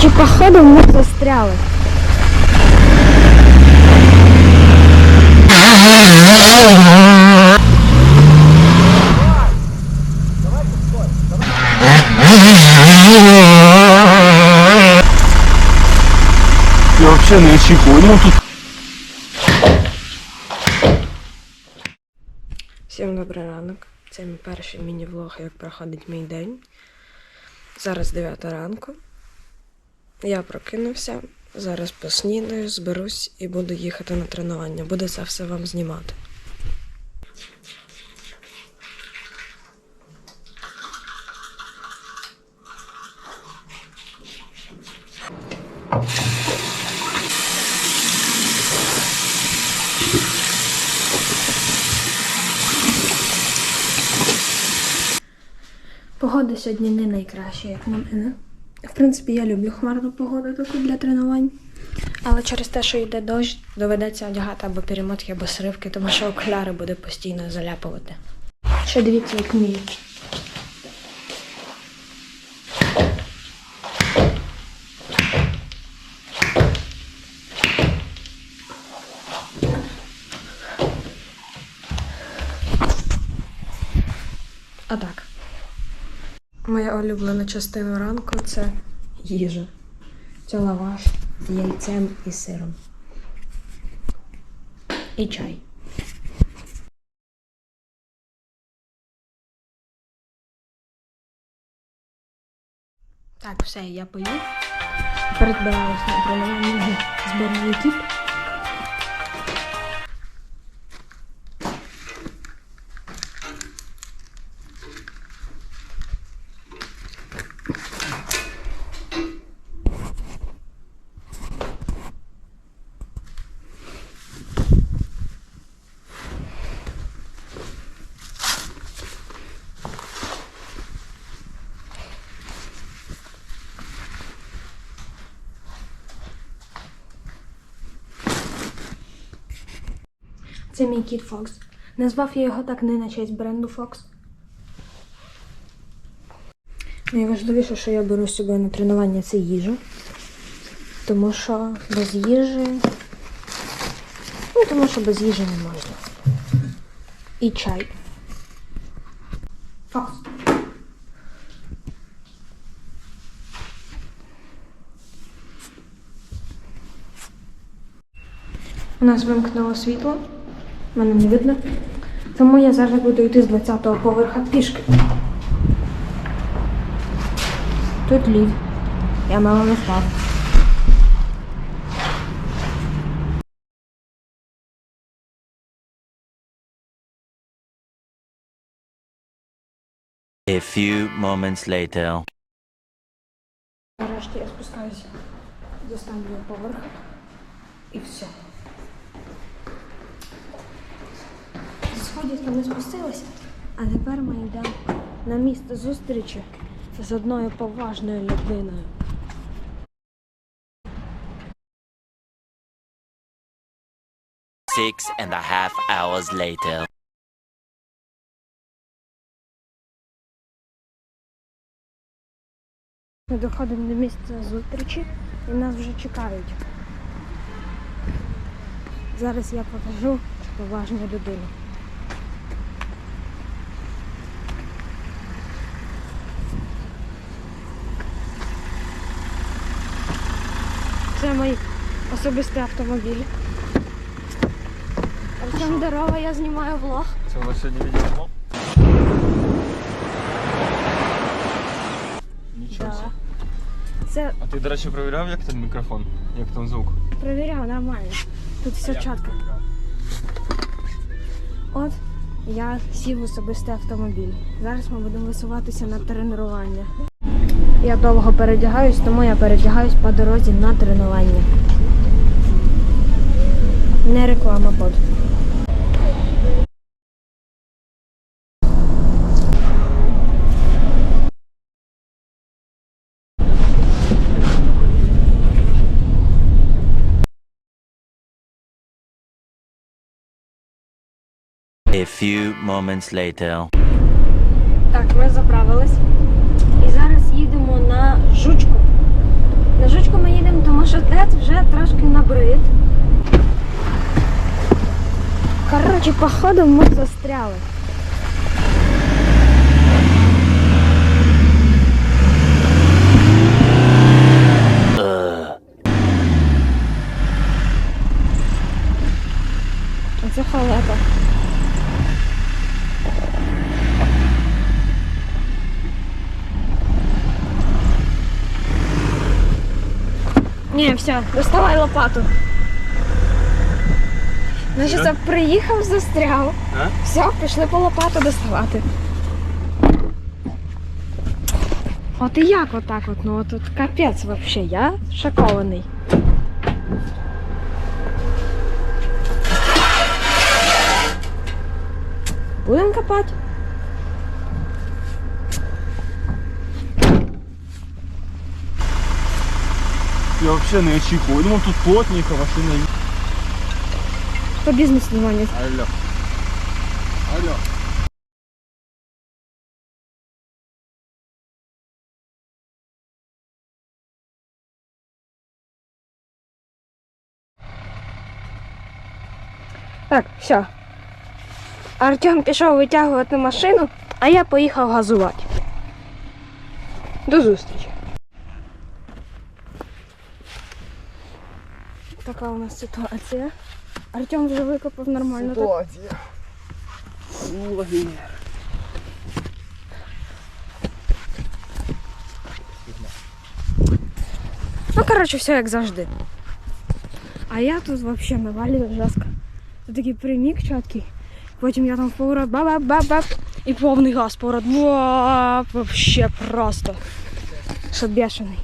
Коротше, походу ми застряли. Я вообще не очікував. Ну тут Всім добрий ранок. Це мій перший міні-влог, як проходить мій день. Зараз 9 ранку. Я прокинувся. Зараз поснідаю, зберусь і буду їхати на тренування. Буду це все вам знімати. Погода сьогодні не найкраща, як на мене. В принципі, я люблю хмарну погоду таку для тренувань. Але через те, що йде дощ, доведеться одягати або перемотки, або сривки, тому що окуляри буде постійно заляпувати. Ще дивіться, як вмію. А так. Моя улюблена частина ранку це їжа. Це лаваш з яйцем і сиром. І чай. Так, все, я поїв. Передбираюсь на тренування збираю екіп. Це мій кіт Фокс. Назвав я його так не на честь бренду Фокс. Найважливіше, що я беру з собою на тренування, це їжа. Тому що без їжі. Ну, тому що без їжі не можна. І чай. Фокс. У нас вимкнуло світло, мене не видно. Тому я зараз буду йти з 20-го поверха пішки. Тут лід. Я мало не спав. A few moments later. Нарешті я спускаюся з останнього поверху. І все. Сходів ми спустилися, а тепер ми йдемо на місце зустрічі з одною поважною людиною. Six and a half hours later. Ми доходимо до місця зустрічі і нас вже чекають. Зараз я покажу поважну людину. Це мій особистий автомобіль. Всім здорово, я знімаю влог. це у нас сьогодні відео. Нічого. Да. Це А ти, до речі, перевіряв, як там мікрофон? Як там звук? перевіряв нормально. Тут все чітко. От я сів в особистий автомобіль. Зараз ми будемо висуватися на тренування. Я довго передягаюсь, тому я передягаюсь по дорозі на тренування. Не реклама под. A few moments later. Так, ми заправились. На жучку ми їдемо, тому що ТЕЦ вже трошки набрид. Коротше, походу ми застряли. Все, доставай лопату. Значить, це приїхав, застряв. А? Все, пішли по лопату доставати. От і як отак от? Ну тут капець вообще, я шокований. Будемо копати? Я взагалі не очікував. Думав, тут плотненько, машина є. По бізнес внимание. Алло. Алло. Так, все. Артем пішов витягувати машину, а я поїхав газувати. До зустрічі. Така у нас ситуація. Артем вже викопав нормально. Ситуація. Ну, коротше, все як завжди. А я тут взагалі навалюю жорстко. Тут такий прямік чіткий. Потім я там в поворот баб-баб-баб. І повний газ поворот. Вообще просто. Що бешений.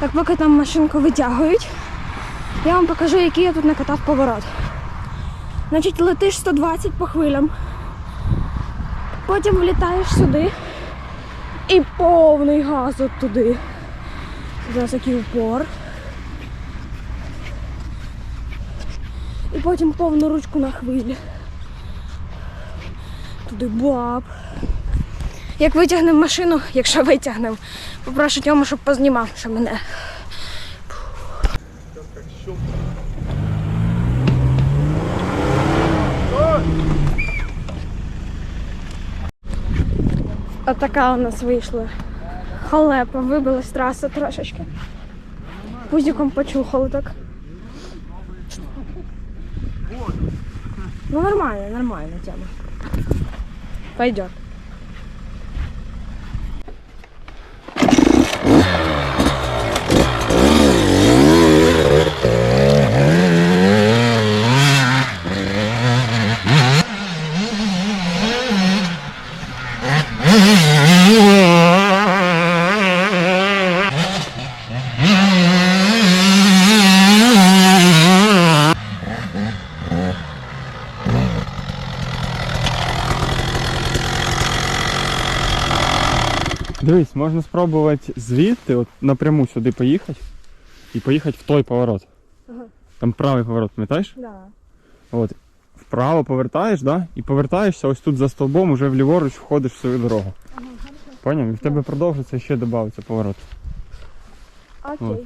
Так, поки там машинку витягують, я вам покажу, який я тут накатав поворот. Значить, летиш 120 по хвилям, потім влітаєш сюди і повний газ от туди. Зараз який упор. І потім повну ручку на хвилі. Туди баб. Як витягнемо машину, якщо витягнемо, попрошу Тьому, щоб познімав, що мене. Отака у нас вийшла. Халепа, вибилась траса трошечки. Пузиком почухали так. Ну нормально, нормально тема. Пойдет. Дивись, можна спробувати звідти, от напряму сюди поїхати і поїхати в той поворот. Ага. Там правий поворот, пам'ятаєш? Да. От. Вправо повертаєш, да? І повертаєшся ось тут за стовбом, уже вліворуч входиш в свою дорогу. Поняв? І в тебе продовжиться ще додається поворот. Окей.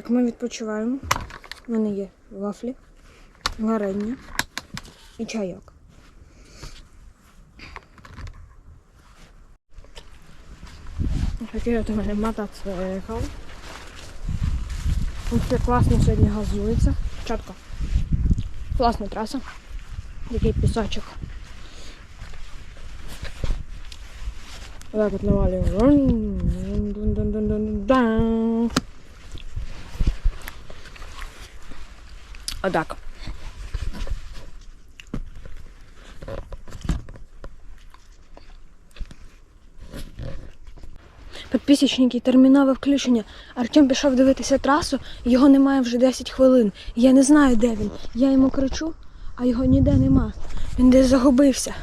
Так, ми відпочиваємо. У мене є вафлі, варення і чайок. От у мене мотоцикл. Це класно сьогодні газується. Чітко. Класна траса. Такий пісочок. Так от навалюємо. Отак. Підписочники, термінове включення. Артем пішов дивитися трасу, його немає вже 10 хвилин. Я не знаю, де він. Я йому кричу, а його ніде нема. Він десь загубився.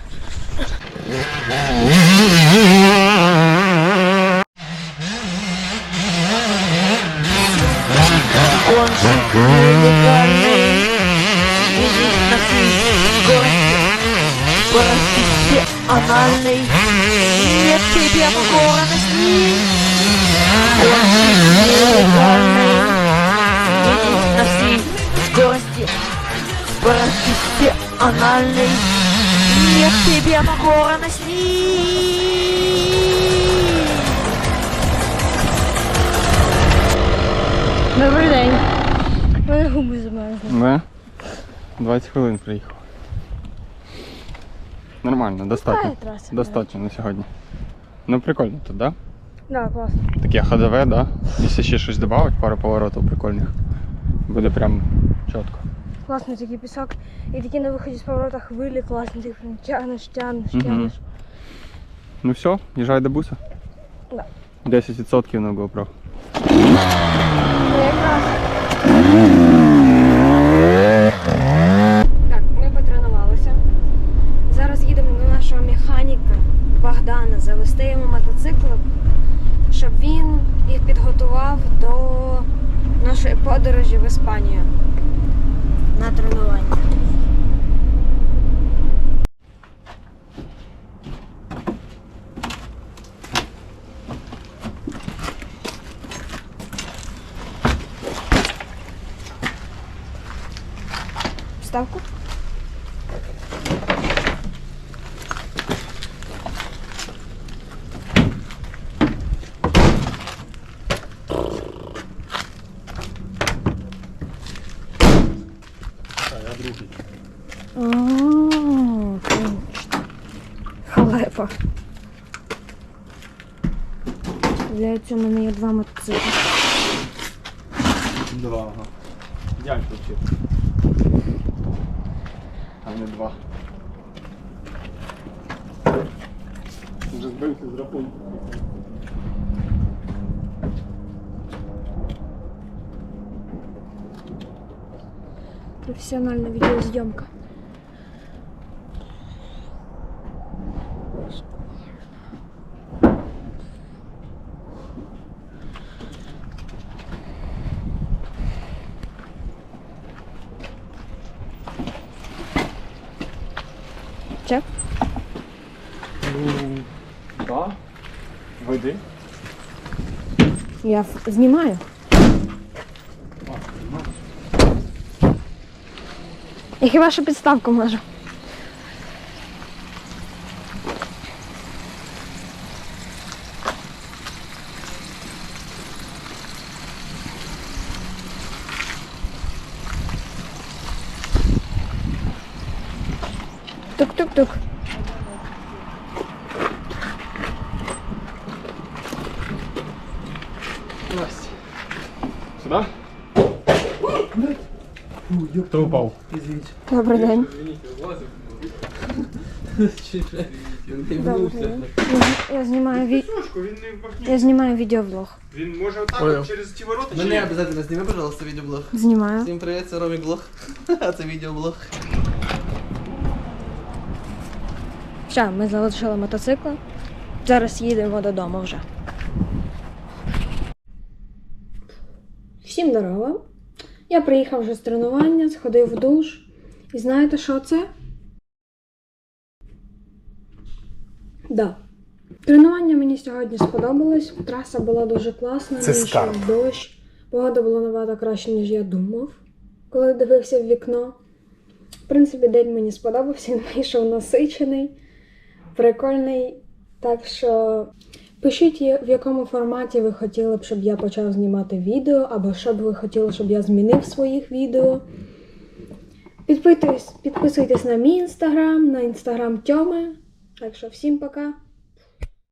Анальный Нет тебе покорности Нелегальный Скорости Скорости все анальный Нет тебе покорности Добрий день. Мої губи замерзли. Не? 20 хвилин приїхав. Нормально, достатньо. траса. Достатньо на сьогодні. Ну прикольно тут, да? Да, класно. Таке ходове, да? Якщо ще щось додати, пару поворотів прикольних. Буде прям чітко. Класний такий пісок. І такі на виході з поворота хвилі класні, ти прям тягнеш, тягнеш, Мгм. тягнеш. Ну все, їжджай до буса. Да. 10% на GoPro. Ну, якраз. Так, ми потренувалися. Зараз їдемо до нашого механіка Богдана завести йому мотоцикл, щоб він їх підготував до нашої подорожі в Іспанію на тренування. Халепа. Для цього в мене є два мотоцикли. Два, ага. Дядь вчив. А не два. Вже збився з рахунку. Професіональна відеозйомка. Чек? Ну, да. Веди. Я знімаю. Я хіба що підставку можу. Тук-тук-тук. Настя. Сюда? Хто упав? Добрий день. Ти Добрий день. Я, я знімаю ві... Сушку, він не вмахнів. Я знімаю відеоблог. Він може отак Понял. от через ті ворота чи Мене ні? обов'язково зніми, пожалуйста, відеоблог. Знімаю. Всім привіт, це Ромік Блог. А це Все, ми залишили мотоцикл. Зараз їдемо додому вже. Всім здорово. Я приїхав вже з тренування, сходив в душ. І знаєте, що це? Да. Тренування мені сьогодні сподобалось. Траса була дуже класна, Це йшов дощ. Погода була набагато краще, ніж я думав, коли дивився в вікно. В принципі, день мені сподобався, він вийшов насичений, прикольний. Так що пишіть, в якому форматі ви хотіли б, щоб я почав знімати відео, або що б ви хотіли, щоб я змінив в своїх відео. Підписуйтесь, підписуйтесь на мій інстаграм, на інстаграм Тьоми. Так що всім пока.